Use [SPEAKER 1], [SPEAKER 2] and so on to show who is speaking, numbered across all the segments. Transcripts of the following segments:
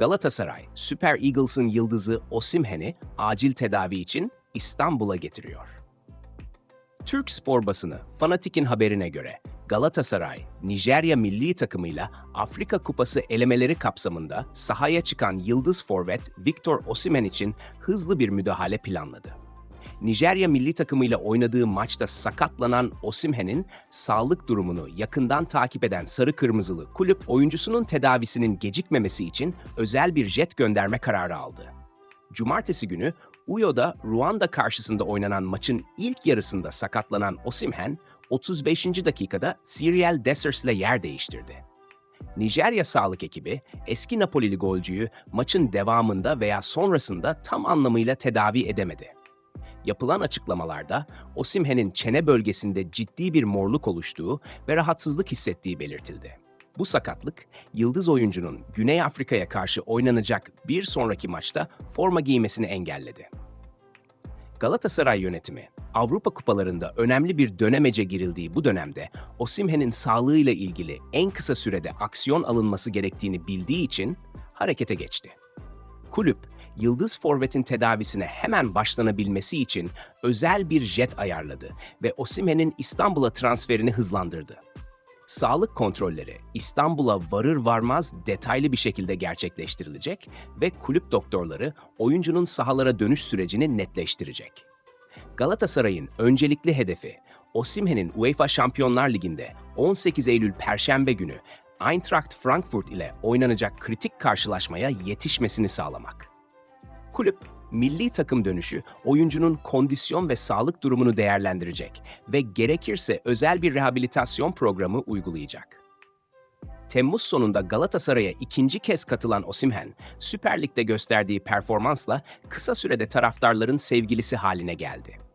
[SPEAKER 1] Galatasaray, Süper Eagles'ın yıldızı Osimhen'i acil tedavi için İstanbul'a getiriyor. Türk spor basını Fanatik'in haberine göre Galatasaray, Nijerya milli takımıyla Afrika Kupası elemeleri kapsamında sahaya çıkan yıldız forvet Victor Osimhen için hızlı bir müdahale planladı. Nijerya milli takımıyla oynadığı maçta sakatlanan Osimhen'in sağlık durumunu yakından takip eden sarı kırmızılı kulüp oyuncusunun tedavisinin gecikmemesi için özel bir jet gönderme kararı aldı. Cumartesi günü Uyo'da Ruanda karşısında oynanan maçın ilk yarısında sakatlanan Osimhen, 35. dakikada Cyril Dessers ile yer değiştirdi. Nijerya sağlık ekibi eski Napolili golcüyü maçın devamında veya sonrasında tam anlamıyla tedavi edemedi. Yapılan açıklamalarda Osimhen'in çene bölgesinde ciddi bir morluk oluştuğu ve rahatsızlık hissettiği belirtildi. Bu sakatlık, yıldız oyuncunun Güney Afrika'ya karşı oynanacak bir sonraki maçta forma giymesini engelledi. Galatasaray yönetimi, Avrupa kupalarında önemli bir dönemece girildiği bu dönemde Osimhen'in sağlığıyla ilgili en kısa sürede aksiyon alınması gerektiğini bildiği için harekete geçti. Kulüp, yıldız forvetin tedavisine hemen başlanabilmesi için özel bir jet ayarladı ve Osimhen'in İstanbul'a transferini hızlandırdı. Sağlık kontrolleri İstanbul'a varır varmaz detaylı bir şekilde gerçekleştirilecek ve kulüp doktorları oyuncunun sahalara dönüş sürecini netleştirecek. Galatasaray'ın öncelikli hedefi Osimhen'in UEFA Şampiyonlar Ligi'nde 18 Eylül Perşembe günü Eintracht Frankfurt ile oynanacak kritik karşılaşmaya yetişmesini sağlamak. Kulüp, milli takım dönüşü oyuncunun kondisyon ve sağlık durumunu değerlendirecek ve gerekirse özel bir rehabilitasyon programı uygulayacak. Temmuz sonunda Galatasaray'a ikinci kez katılan Osimhen, Süper Lig'de gösterdiği performansla kısa sürede taraftarların sevgilisi haline geldi.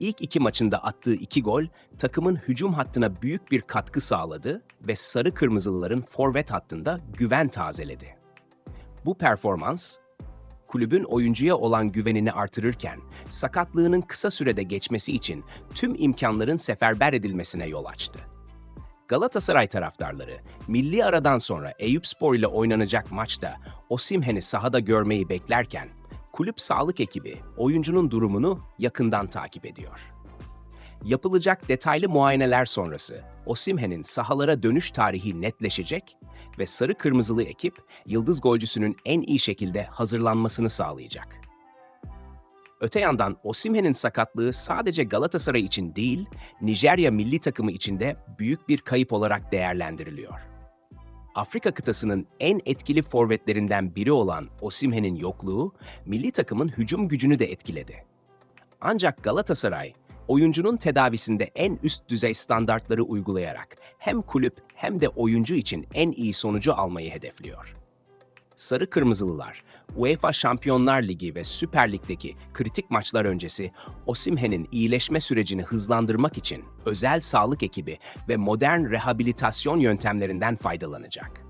[SPEAKER 1] İlk iki maçında attığı iki gol, takımın hücum hattına büyük bir katkı sağladı ve sarı kırmızılıların forvet hattında güven tazeledi. Bu performans, kulübün oyuncuya olan güvenini artırırken, sakatlığının kısa sürede geçmesi için tüm imkanların seferber edilmesine yol açtı. Galatasaray taraftarları, milli aradan sonra Eyüpspor ile oynanacak maçta Osimhen'i sahada görmeyi beklerken, kulüp sağlık ekibi oyuncunun durumunu yakından takip ediyor. Yapılacak detaylı muayeneler sonrası Osimhen'in sahalara dönüş tarihi netleşecek ve sarı kırmızılı ekip yıldız golcüsünün en iyi şekilde hazırlanmasını sağlayacak. Öte yandan Osimhen'in sakatlığı sadece Galatasaray için değil, Nijerya milli takımı için de büyük bir kayıp olarak değerlendiriliyor. Afrika kıtasının en etkili forvetlerinden biri olan Osimhen'in yokluğu, milli takımın hücum gücünü de etkiledi. Ancak Galatasaray, oyuncunun tedavisinde en üst düzey standartları uygulayarak hem kulüp hem de oyuncu için en iyi sonucu almayı hedefliyor. Sarı Kırmızılılar, UEFA Şampiyonlar Ligi ve Süper Lig'deki kritik maçlar öncesi Osimhen'in iyileşme sürecini hızlandırmak için özel sağlık ekibi ve modern rehabilitasyon yöntemlerinden faydalanacak.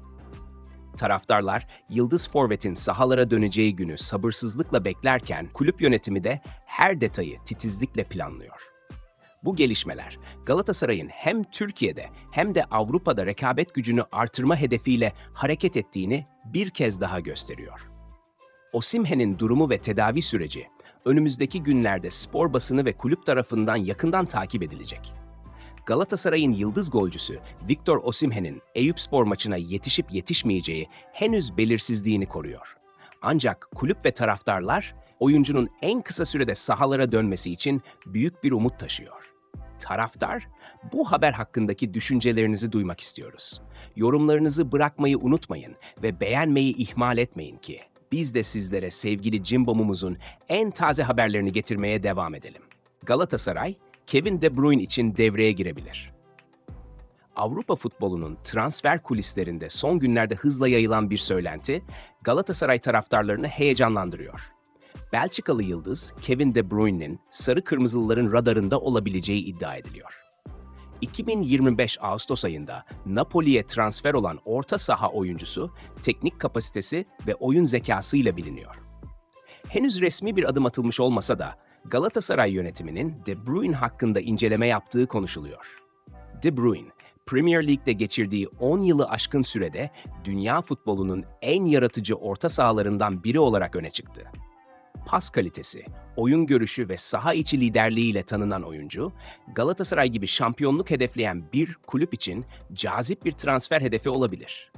[SPEAKER 1] Taraftarlar, Yıldız Forvet'in sahalara döneceği günü sabırsızlıkla beklerken kulüp yönetimi de her detayı titizlikle planlıyor. Bu gelişmeler Galatasaray'ın hem Türkiye'de hem de Avrupa'da rekabet gücünü artırma hedefiyle hareket ettiğini bir kez daha gösteriyor. Osimhen'in durumu ve tedavi süreci önümüzdeki günlerde spor basını ve kulüp tarafından yakından takip edilecek. Galatasaray'ın yıldız golcüsü Victor Osimhen'in Eyüpspor maçına yetişip yetişmeyeceği henüz belirsizliğini koruyor. Ancak kulüp ve taraftarlar oyuncunun en kısa sürede sahalara dönmesi için büyük bir umut taşıyor. Taraftar, bu haber hakkındaki düşüncelerinizi duymak istiyoruz. Yorumlarınızı bırakmayı unutmayın ve beğenmeyi ihmal etmeyin ki biz de sizlere sevgili Cimbom'umuzun en taze haberlerini getirmeye devam edelim. Galatasaray, Kevin De Bruyne için devreye girebilir. Avrupa futbolunun transfer kulislerinde son günlerde hızla yayılan bir söylenti Galatasaray taraftarlarını heyecanlandırıyor. Belçikalı yıldız Kevin De Bruyne'nin sarı kırmızılıların radarında olabileceği iddia ediliyor. 2025 Ağustos ayında Napoli'ye transfer olan orta saha oyuncusu teknik kapasitesi ve oyun zekasıyla biliniyor. Henüz resmi bir adım atılmış olmasa da Galatasaray yönetiminin De Bruyne hakkında inceleme yaptığı konuşuluyor. De Bruyne, Premier League'de geçirdiği 10 yılı aşkın sürede dünya futbolunun en yaratıcı orta sahalarından biri olarak öne çıktı. Pas kalitesi, oyun görüşü ve saha içi liderliğiyle tanınan oyuncu, Galatasaray gibi şampiyonluk hedefleyen bir kulüp için cazip bir transfer hedefi olabilir.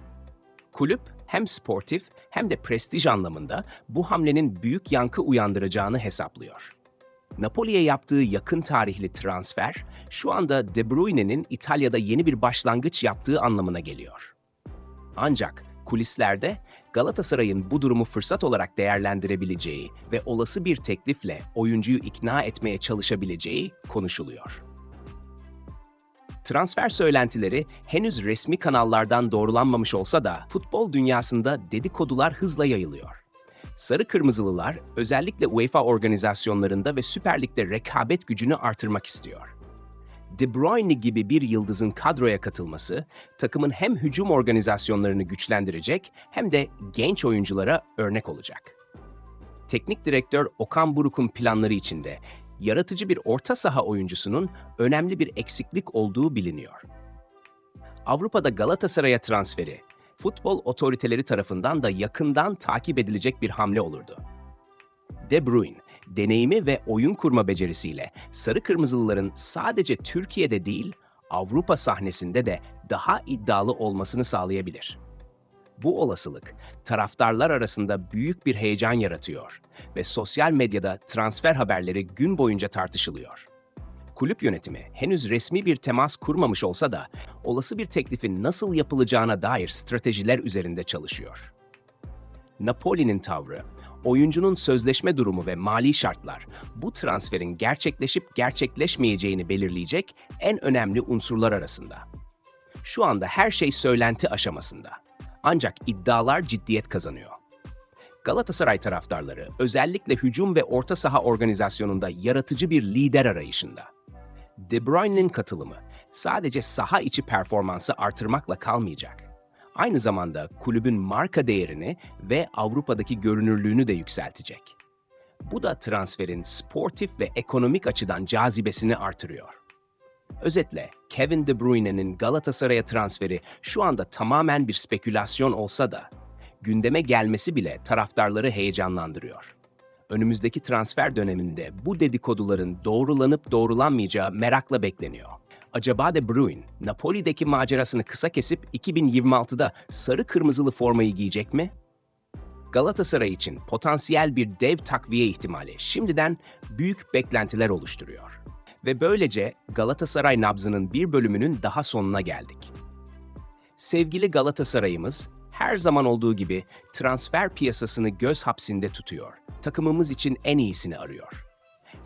[SPEAKER 1] Kulüp hem sportif hem de prestij anlamında bu hamlenin büyük yankı uyandıracağını hesaplıyor. Napoli'ye yaptığı yakın tarihli transfer, şu anda De Bruyne'nin İtalya'da yeni bir başlangıç yaptığı anlamına geliyor. Ancak kulislerde Galatasaray'ın bu durumu fırsat olarak değerlendirebileceği ve olası bir teklifle oyuncuyu ikna etmeye çalışabileceği konuşuluyor. Transfer söylentileri henüz resmi kanallardan doğrulanmamış olsa da futbol dünyasında dedikodular hızla yayılıyor. Sarı Kırmızılılar özellikle UEFA organizasyonlarında ve Süper Lig'de rekabet gücünü artırmak istiyor. De Bruyne gibi bir yıldızın kadroya katılması, takımın hem hücum organizasyonlarını güçlendirecek hem de genç oyunculara örnek olacak. Teknik direktör Okan Buruk'un planları içinde yaratıcı bir orta saha oyuncusunun önemli bir eksiklik olduğu biliniyor. Avrupa'da Galatasaray'a transferi, futbol otoriteleri tarafından da yakından takip edilecek bir hamle olurdu. De Bruyne, deneyimi ve oyun kurma becerisiyle Sarı Kırmızılıların sadece Türkiye'de değil, Avrupa sahnesinde de daha iddialı olmasını sağlayabilir. Bu olasılık taraftarlar arasında büyük bir heyecan yaratıyor ve sosyal medyada transfer haberleri gün boyunca tartışılıyor. Kulüp yönetimi henüz resmi bir temas kurmamış olsa da olası bir teklifin nasıl yapılacağına dair stratejiler üzerinde çalışıyor. Napoli'nin tavrı, oyuncunun sözleşme durumu ve mali şartlar bu transferin gerçekleşip gerçekleşmeyeceğini belirleyecek en önemli unsurlar arasında. Şu anda her şey söylenti aşamasında. Ancak iddialar ciddiyet kazanıyor. Galatasaray taraftarları özellikle hücum ve orta saha organizasyonunda yaratıcı bir lider arayışında. De Bruyne'nin katılımı sadece saha içi performansı artırmakla kalmayacak. Aynı zamanda kulübün marka değerini ve Avrupa'daki görünürlüğünü de yükseltecek. Bu da transferin sportif ve ekonomik açıdan cazibesini artırıyor. Özetle Kevin De Bruyne'nin Galatasaray'a transferi şu anda tamamen bir spekülasyon olsa da gündeme gelmesi bile taraftarları heyecanlandırıyor. Önümüzdeki transfer döneminde bu dedikoduların doğrulanıp doğrulanmayacağı merakla bekleniyor. Acaba De Bruyne, Napoli'deki macerasını kısa kesip 2026'da sarı kırmızılı formayı giyecek mi? Galatasaray için potansiyel bir dev takviye ihtimali şimdiden büyük beklentiler oluşturuyor. Ve böylece Galatasaray nabzının bir bölümünün daha sonuna geldik. Sevgili Galatasaray'ımız her zaman olduğu gibi transfer piyasasını göz hapsinde tutuyor. Takımımız için en iyisini arıyor.